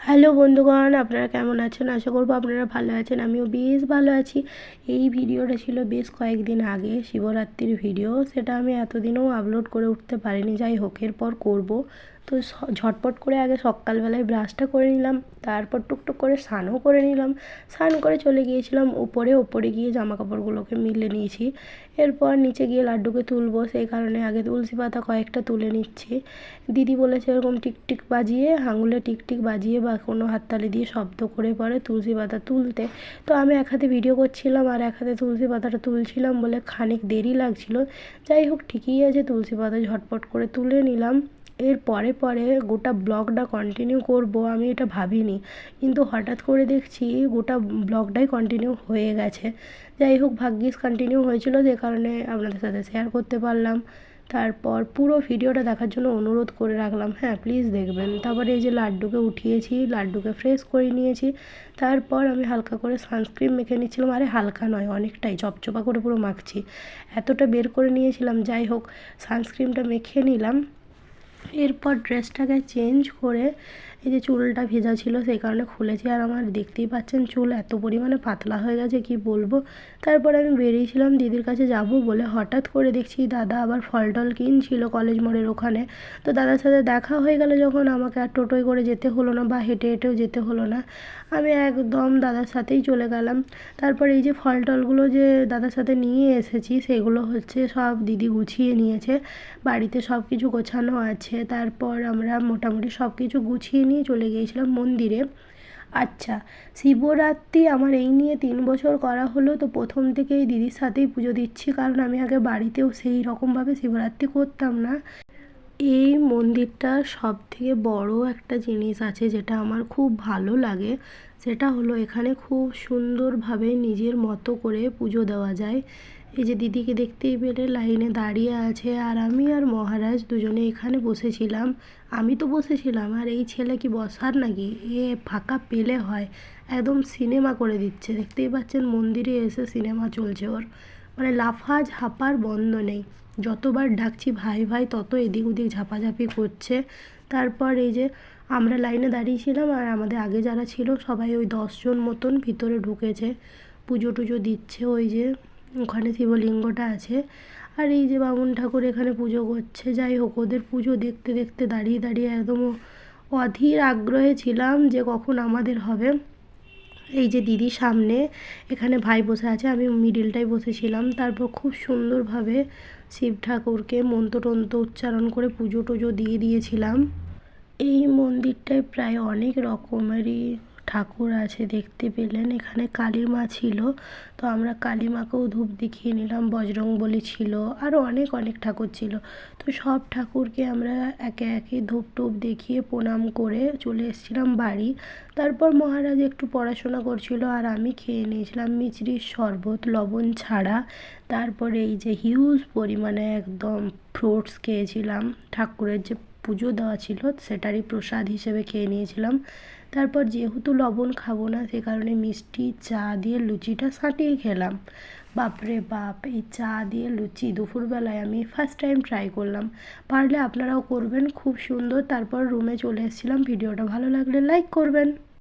Hello বন্ধুগণ, আপনারা কেমন আছেন? আশা করব আপনারা ভালো আছেন। আমিও বেশ ভালো আছি। এই ভিডিওটা ছিল বেশ কয়েকদিন আগে, শিবরাত্রির ভিডিও। সেটা আমি এতদিনও আপলোড করে উঠতে পারিনি। যাই হোক, এরপর করব। তো ঝটপট করে আগে সকালবেলায় ব্রাশটা করে নিলাম, তারপর টুকটুক করে স্নানও করে নিলাম। স্নান করে চলে গিয়েছিলাম উপরে ওপরে গিয়ে জামা কাপড়গুলোকে মিলে নিয়েছি। এরপর নিচে গিয়ে লাড্ডুকে তুলবো, সেই কারণে আগে তুলসী পাতা কয়েকটা তুলে নিচ্ছি। দিদি বলেছে এরকম টিকটিক বাজিয়ে, আঙুলে টিকটিক বাজিয়ে বা কোনো হাততালি দিয়ে শব্দ করে পরে তুলসী পাতা তুলতে। তো আমি এক হাতে ভিডিও করছিলাম আর এক হাতে তুলসী পাতাটা তুলছিলাম বলে খানিক দেরি লাগছিল। যাই হোক, ঠিকই আছে, তুলসী পাতা ঝটপট করে তুলে নিলাম। এর পরে পরে গোটা ব্লগটা কন্টিনিউ করব, আমি এটা ভাবিনি। কিন্তু হঠাৎ করে দেখছি গোটা ব্লগটাই কন্টিনিউ হয়ে গেছে। যাই হোক, ভাগ্যিস কন্টিনিউ হয়েছিল যে কারণে আপনাদের সাথে শেয়ার করতে পারলাম। তারপর পুরো ভিডিওটা দেখার জন্য অনুরোধ করে রাখলাম। হ্যাঁ প্লিজ দেখবেন। তারপরে এই যে লাড্ডুকে উঠিয়েছি, লাড্ডুকে ফ্রেশ করে নিয়েছি। তারপর আমি হালকা করে সানস্ক্রিন মেখে নিচ্ছিলাম। আরে হালকা নয়, অনেকটাই চপচপা করে পুরো মাখছি। এতটা বের করে নিয়েছিলাম। যাই হোক সানস্ক্রিনটা মেখে নিলাম। এরপর ড্রেসটাকে চেঞ্জ করে এই যে চুলটা ভেজা ছিল সেই কারণে খুলেছি আর আমার দেখতেই পাচ্ছেন চুল এত পরিমাণে পাতলা হয়ে গেছে, কি বলব? তারপর আমি বেরিয়েছিলাম দিদির কাছে যাব বলে হঠাৎ করে দেখছি দাদা আবার ফল টল কিনছিল কলেজ মোড়ের ওখানে। তো দাদার সাথে দেখা হয়ে গেল যখন আমাকে আর টোটোয় করে যেতে হলো না বা হেঁটে হেঁটেও যেতে হলো না। আমি একদম দাদার সাথেই চলে গেলাম। তারপর এই যে ফল টলগুলো যে দাদার সাথে নিয়ে এসেছি সেগুলো হচ্ছে সব দিদি গুছিয়ে নিয়েছে। বাড়িতে সব কিছু গোছানো আছে। তারপর আমরা মোটামুটি সব কিছু গুছিয়ে নিয়ে চলে গিয়েছিলাম মন্দিরে। আচ্ছা শিবরাত্রি আমার এই নিয়ে তিন বছর করা হলো, তো প্রথম থেকেই দিদির সাথেই পুজো দিচ্ছি, কারণ আমি আগে বাড়িতেও সেই রকমভাবে শিবরাত্রি করতাম না। এই মন্দিরটা সব থেকে বড় একটা জিনিস আছে, যেটা আমার খুব ভালো লাগে। সেটা হলো এখানে খুব সুন্দরভাবে নিজের মতো করে পুজো দেওয়া যায়। এই যে দিদিকে দেখতেই পেলে, লাইনে দাঁড়িয়ে আছে আর আমি আর মহারাজ দুজনে এখানে বসেছিলাম। আমি তো বসেছিলাম, আর এই ছেলে কি বসার নাকি? এ ফাঁকা পেলে হয়। একদম সিনেমা করে দিচ্ছে। দেখতেই পাচ্ছেন মন্দিরে এসে সিনেমা চলছে ওর। মানে লাফা ঝাপার বন্ধ নেই। যতবার ডাকছি ভাই ভাই, তত এদিক ওদিক ঝাপাঝাপি করছে। তারপর এই যে আমরা লাইনে দাঁড়িয়েছিলাম আর আমাদের আগে যারা ছিল সবাই ওই দশজন মতন ভিতরে ঢুকেছে। পুজো টুজো দিচ্ছে ওই যে। ওখানে শিবলিঙ্গটা আছে। আর এই যে বামুন ঠাকুর এখানে পুজো করছে, যাই হোক, ওদের পুজো দেখতে দেখতে দাঁড়িয়ে দাঁড়িয়ে একদম অধীর আগ্রহে ছিলাম যে কখন আমাদের হবে। এই যে দিদি সামনে, এখানে ভাই বসে আছে, আমি মিডিলটায় বসেছিলাম। তারপর খুব সুন্দরভাবে শিব ঠাকুরকে মন্ত্র টন্ত্র উচ্চারণ করে পুজো টুজো দিয়ে দিয়েছিলাম। এই মন্দিরটায় প্রায় অনেক রকমেরই ঠাকুর আছে, দেখতে পেলেন। এখানে কালী মা ছিল, তো আমরা কালী মাকেও ধূপ দেখিয়ে নিলাম বজরংবলী ছিল আরও অনেক অনেক ঠাকুর ছিল। তো সব ঠাকুরকে আমরা একে একে ধূপ টুপ দেখিয়ে প্রণাম করে চলে এসেছিলাম বাড়ি। তারপর মহারাজ একটু পড়াশোনা করছিল আর আমি খেয়ে নিয়েছিলাম মিচড়ির শরবত, লবণ ছাড়া। তারপরে এই যে হিউজ পরিমাণে একদম ফ্রুটস খেয়েছিলাম। ঠাকুরের যে পুজো দেওয়া ছিল, সেটারই প্রসাদ হিসেবে খেয়ে নিয়েছিলাম। তারপর যেহেতু লবণ খাব না, সে কারণে মিষ্টি, চা দিয়ে লুচিটা সাঁটিয়ে খেলাম। বাপরে বাপ, এই চা দিয়ে লুচি দুপুরবেলায় আমি ফার্স্ট টাইম ট্রাই করলাম। পারলে আপনারাও করবেন, খুব সুন্দর। তারপর রুমে চলে এসেছিলাম। ভিডিওটা ভালো লাগলে লাইক করবেন।